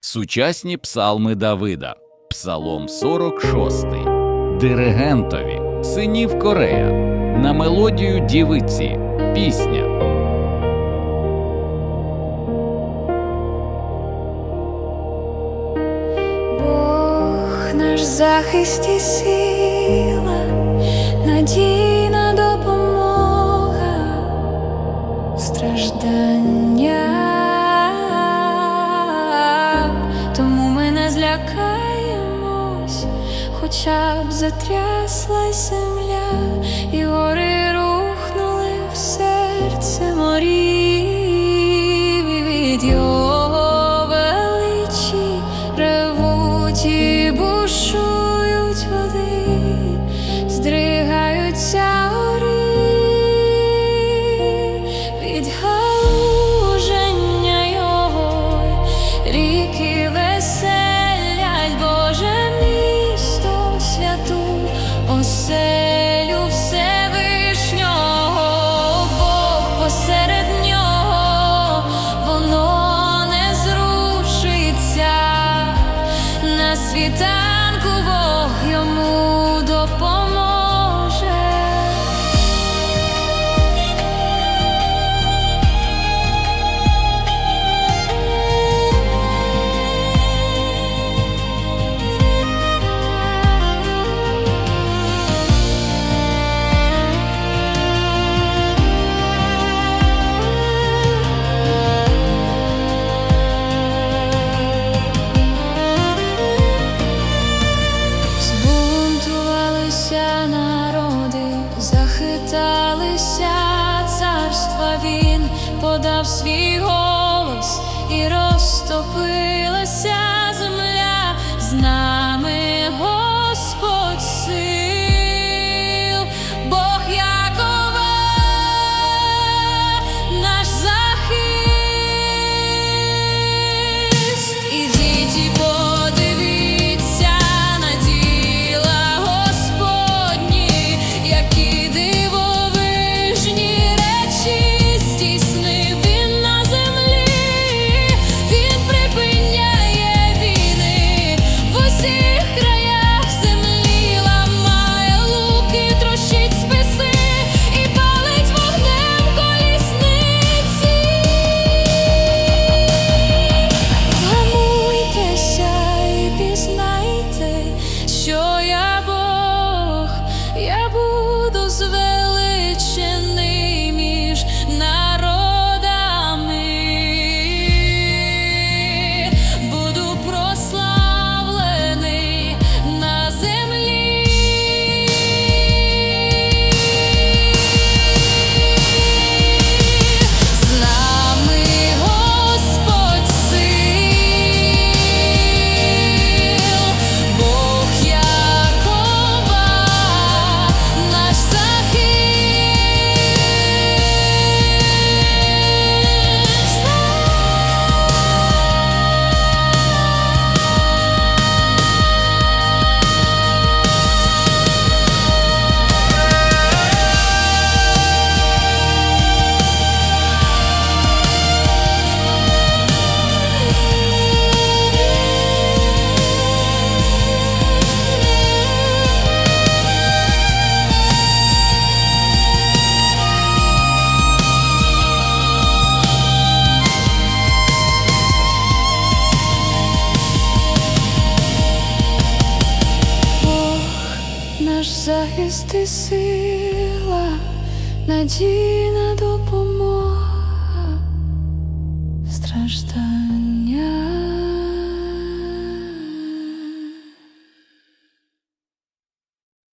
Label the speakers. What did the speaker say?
Speaker 1: Сучасні псалми Давида, Псалом 46, Диригентові, Синів Корея, на мелодію дівиці, пісня.
Speaker 2: Бог наш захист і сила, надія. хоча б затрясла земля, і гори рухнули в серце морі. оселю Всевишнього, Бог посеред нього, воно не зрушиться на світа. подав свій голос і розтопилася. наш захист і сила, надійна допомога, страждання.